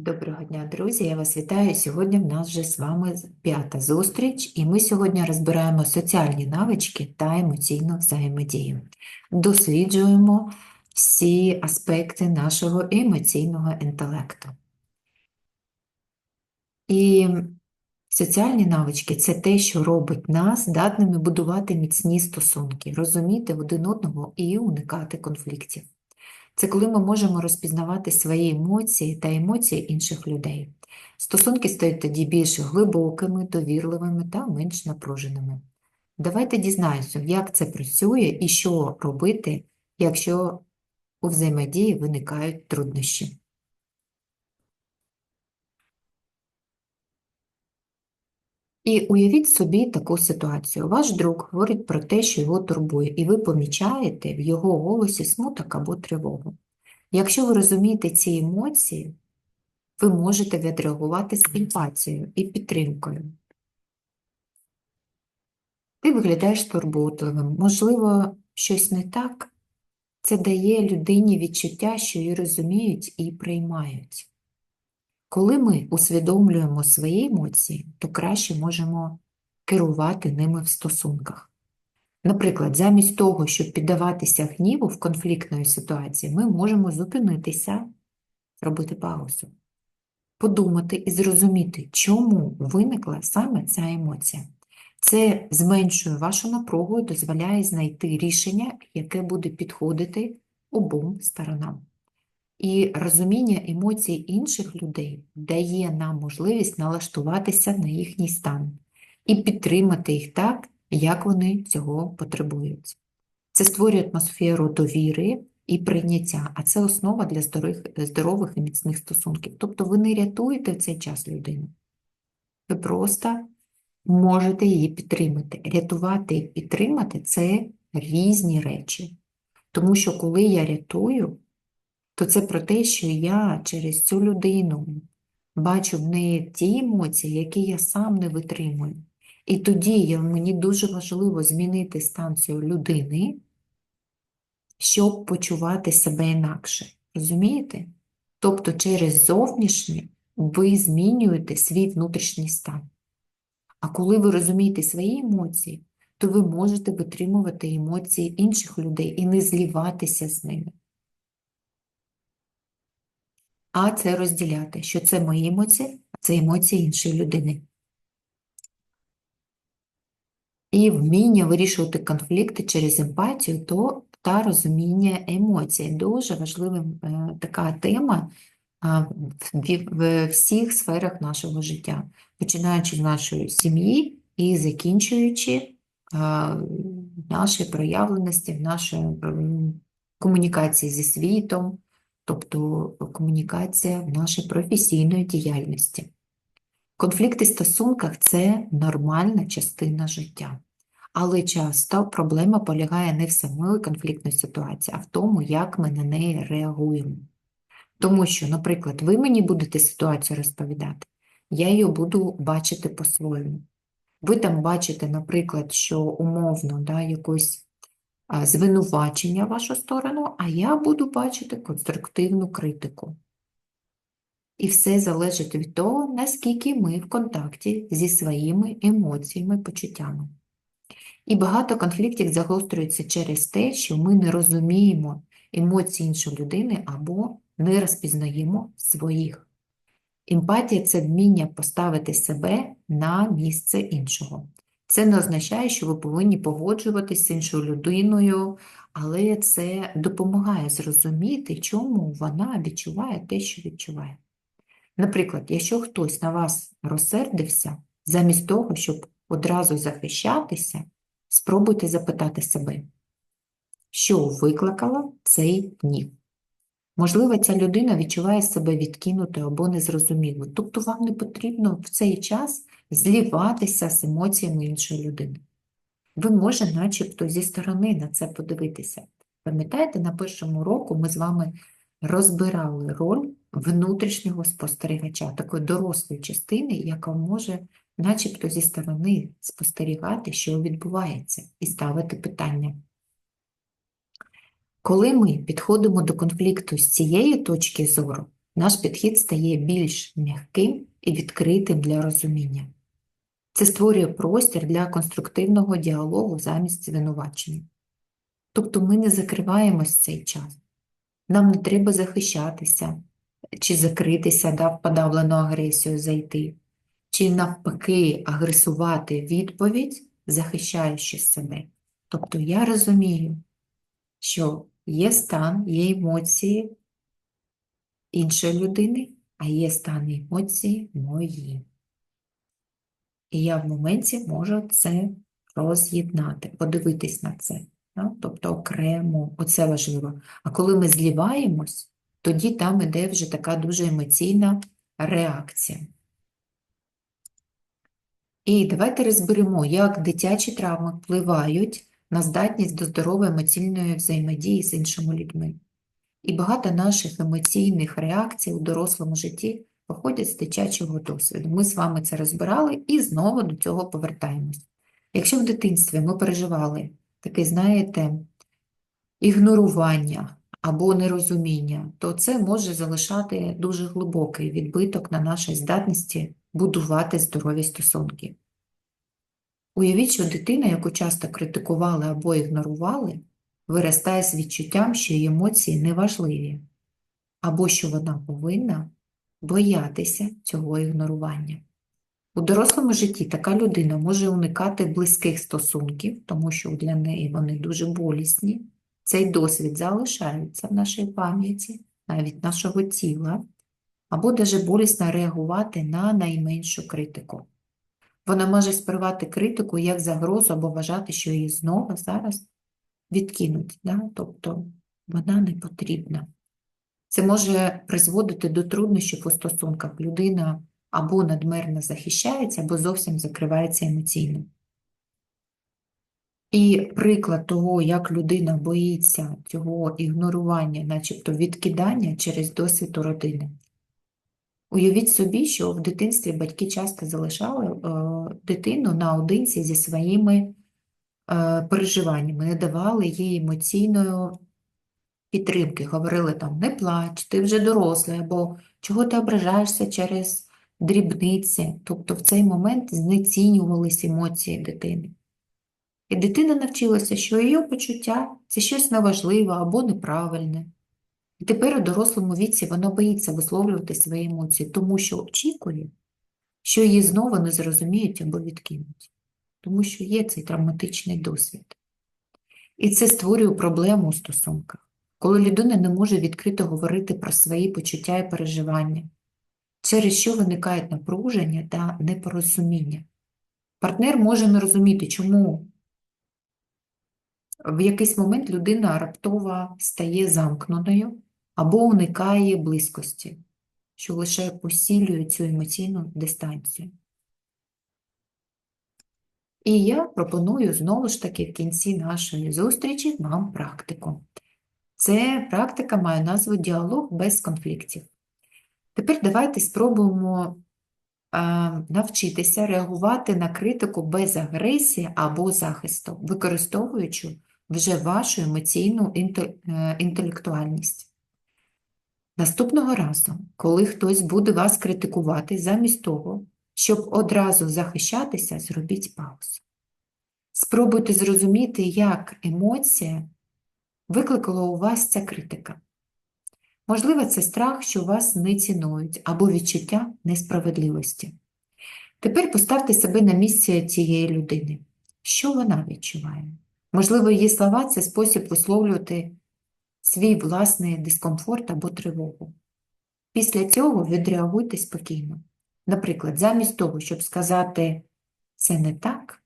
Доброго дня, друзі! Я вас вітаю. Сьогодні в нас вже з вами п'ята зустріч, і ми сьогодні розбираємо соціальні навички та емоційну взаємодію. Досліджуємо всі аспекти нашого емоційного інтелекту. І соціальні навички це те, що робить нас здатними будувати міцні стосунки, розуміти один одного і уникати конфліктів. Це коли ми можемо розпізнавати свої емоції та емоції інших людей. Стосунки стають тоді більш глибокими, довірливими та менш напруженими. Давайте дізнаємося, як це працює і що робити, якщо у взаємодії виникають труднощі. І уявіть собі таку ситуацію. Ваш друг говорить про те, що його турбує, і ви помічаєте в його голосі смуток або тривогу. Якщо ви розумієте ці емоції, ви можете відреагувати з емпатією і підтримкою. Ти виглядаєш турботливим, можливо, щось не так. Це дає людині відчуття, що її розуміють і приймають. Коли ми усвідомлюємо свої емоції, то краще можемо керувати ними в стосунках. Наприклад, замість того, щоб піддаватися гніву в конфліктної ситуації, ми можемо зупинитися, робити паузу, подумати і зрозуміти, чому виникла саме ця емоція. Це зменшує вашу напругу і дозволяє знайти рішення, яке буде підходити обом сторонам. І розуміння емоцій інших людей дає нам можливість налаштуватися на їхній стан і підтримати їх так, як вони цього потребують. Це створює атмосферу довіри і прийняття, а це основа для здорових, здорових і міцних стосунків. Тобто ви не рятуєте в цей час людину. Ви просто можете її підтримати. Рятувати і підтримати це різні речі. Тому що коли я рятую, то це про те, що я через цю людину бачу в неї ті емоції, які я сам не витримую. І тоді я, мені дуже важливо змінити станцію людини, щоб почувати себе інакше. Розумієте? Тобто через зовнішнє ви змінюєте свій внутрішній стан. А коли ви розумієте свої емоції, то ви можете витримувати емоції інших людей і не зліватися з ними. А це розділяти, що це мої емоції, а це емоції іншої людини. І вміння вирішувати конфлікти через емпатію то, та розуміння емоцій. Дуже важлива е, така тема в, всіх сферах нашого життя, починаючи з нашої сім'ї і закінчуючи нашої проявленості, в нашій комунікації зі світом, тобто комунікація в нашій професійної діяльності. Конфлікти в стосунках це нормальна частина життя. Але часто проблема полягає не в самої конфліктної ситуації, а в тому, як ми на неї реагуємо. Тому що, наприклад, ви мені будете ситуацію розповідати, я її буду бачити по-своєму. Ви там бачите, наприклад, що умовно да, якось звинувачення в вашу сторону, а я буду бачити конструктивну критику. І все залежить від того, наскільки ми в контакті зі своїми емоціями, почуттями. І багато конфліктів загострюється через те, що ми не розуміємо емоції іншої людини або не розпізнаємо своїх. Емпатія це вміння поставити себе на місце іншого. Це не означає, що ви повинні погоджуватися з іншою людиною, але це допомагає зрозуміти, чому вона відчуває те, що відчуває. Наприклад, якщо хтось на вас розсердився, замість того, щоб одразу захищатися, спробуйте запитати себе, що викликало цей гнів. Можливо, ця людина відчуває себе відкинутою або незрозумілою, тобто вам не потрібно в цей час зліватися з емоціями іншої людини. Ви може начебто зі сторони на це подивитися. Пам'ятаєте, на першому року ми з вами розбирали роль внутрішнього спостерігача, такої дорослої частини, яка може начебто зі сторони спостерігати, що відбувається, і ставити питання. Коли ми підходимо до конфлікту з цієї точки зору, наш підхід стає більш м'яким і відкритим для розуміння. Це створює простір для конструктивного діалогу замість звинувачення. Тобто ми не закриваємось цей час. Нам не треба захищатися, чи закритися, да, в подавлену агресію зайти, чи навпаки агресувати відповідь, захищаючи себе. Тобто я розумію, що є стан, є емоції іншої людини, а є стан і емоції мої. І я в моменті можу це роз'єднати, подивитись на це. да, Тобто окремо, оце важливо. А коли ми зліваємось, тоді там іде вже така дуже емоційна реакція. І давайте розберемо, як дитячі травми впливають на здатність до здорової емоційної взаємодії з іншими людьми. І багато наших емоційних реакцій у дорослому житті походять з дитячого досвіду. Ми з вами це розбирали і знову до цього повертаємось. Якщо в дитинстві ми переживали таке, знаєте, ігнорування або нерозуміння, то це може залишати дуже глибокий відбиток на нашій здатності будувати здорові стосунки. Уявіть, що дитина, яку часто критикували або ігнорували, виростає з відчуттям, що її емоції неважливі, або що вона повинна боятися цього ігнорування. У дорослому житті така людина може уникати близьких стосунків, тому що для неї вони дуже болісні. Цей досвід залишається в нашій пам'яті, навіть нашого тіла, або даже болісно реагувати на найменшу критику. Вона може сприймати критику як загрозу або вважати, що її знову зараз відкинуть, да? тобто вона не потрібна. Це може призводити до труднощів у стосунках. Людина або надмірно захищається, або зовсім закривається емоційно. І приклад того, як людина боїться цього ігнорування, начебто відкидання через досвід у родини. Уявіть собі, що в дитинстві батьки часто залишали е, дитину наодинці зі своїми е, переживаннями, не давали їй емоційної підтримки, говорили там не плач, ти вже дорослий, або чого ти ображаєшся через дрібниці. Тобто в цей момент знецінювались емоції дитини. І дитина навчилася, що її почуття це щось неважливе або неправильне. І тепер у дорослому віці вона боїться висловлювати свої емоції, тому що очікує, що її знову не зрозуміють або відкинуть, тому що є цей травматичний досвід. І це створює проблему у стосунках, коли людина не може відкрито говорити про свої почуття і переживання, через що виникають напруження та непорозуміння. Партнер може не розуміти, чому в якийсь момент людина раптово стає замкненою або уникає близькості, що лише посилює цю емоційну дистанцію. І я пропоную знову ж таки в кінці нашої зустрічі вам практику. Це практика має назву діалог без конфліктів. Тепер давайте спробуємо навчитися реагувати на критику без агресії або захисту, використовуючи вже вашу емоційну е, інтелектуальність. Наступного разу, коли хтось буде вас критикувати, замість того, щоб одразу захищатися, зробіть паузу. Спробуйте зрозуміти, як емоція викликала у вас ця критика. Можливо, це страх, що вас не цінують, або відчуття несправедливості. Тепер поставте себе на місце цієї людини. Що вона відчуває? Можливо, її слова це спосіб висловлювати свій власний дискомфорт або тривогу. Після цього відреагуйте спокійно. Наприклад, замість того, щоб сказати це не так,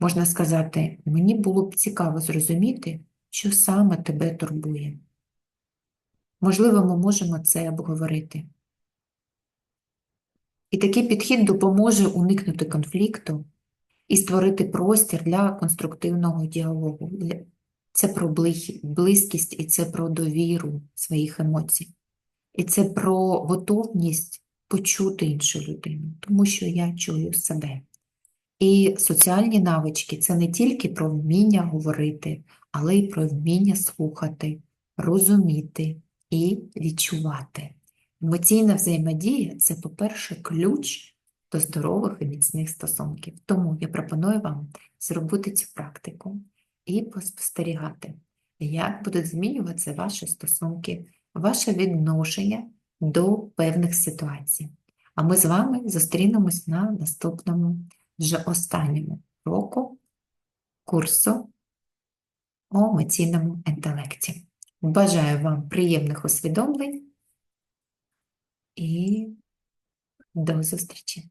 можна сказати, мені було б цікаво зрозуміти, що саме тебе турбує. Можливо, ми можемо це обговорити. І такий підхід допоможе уникнути конфлікту і створити простір для конструктивного діалогу. Це про близькість і це про довіру своїх емоцій. І це про готовність почути іншу людину, тому що я чую себе. І соціальні навички це не тільки про вміння говорити, але й про вміння слухати, розуміти і відчувати. Емоційна взаємодія це, по-перше, ключ до здорових і міцних стосунків. Тому я пропоную вам зробити цю практику і поспостерігати, як будуть змінюватися ваші стосунки, ваше відношення до певних ситуацій. А ми з вами зустрінемось на наступному, вже останньому року курсу о емоційному інтелекті. Бажаю вам приємних усвідомлень і до зустрічі!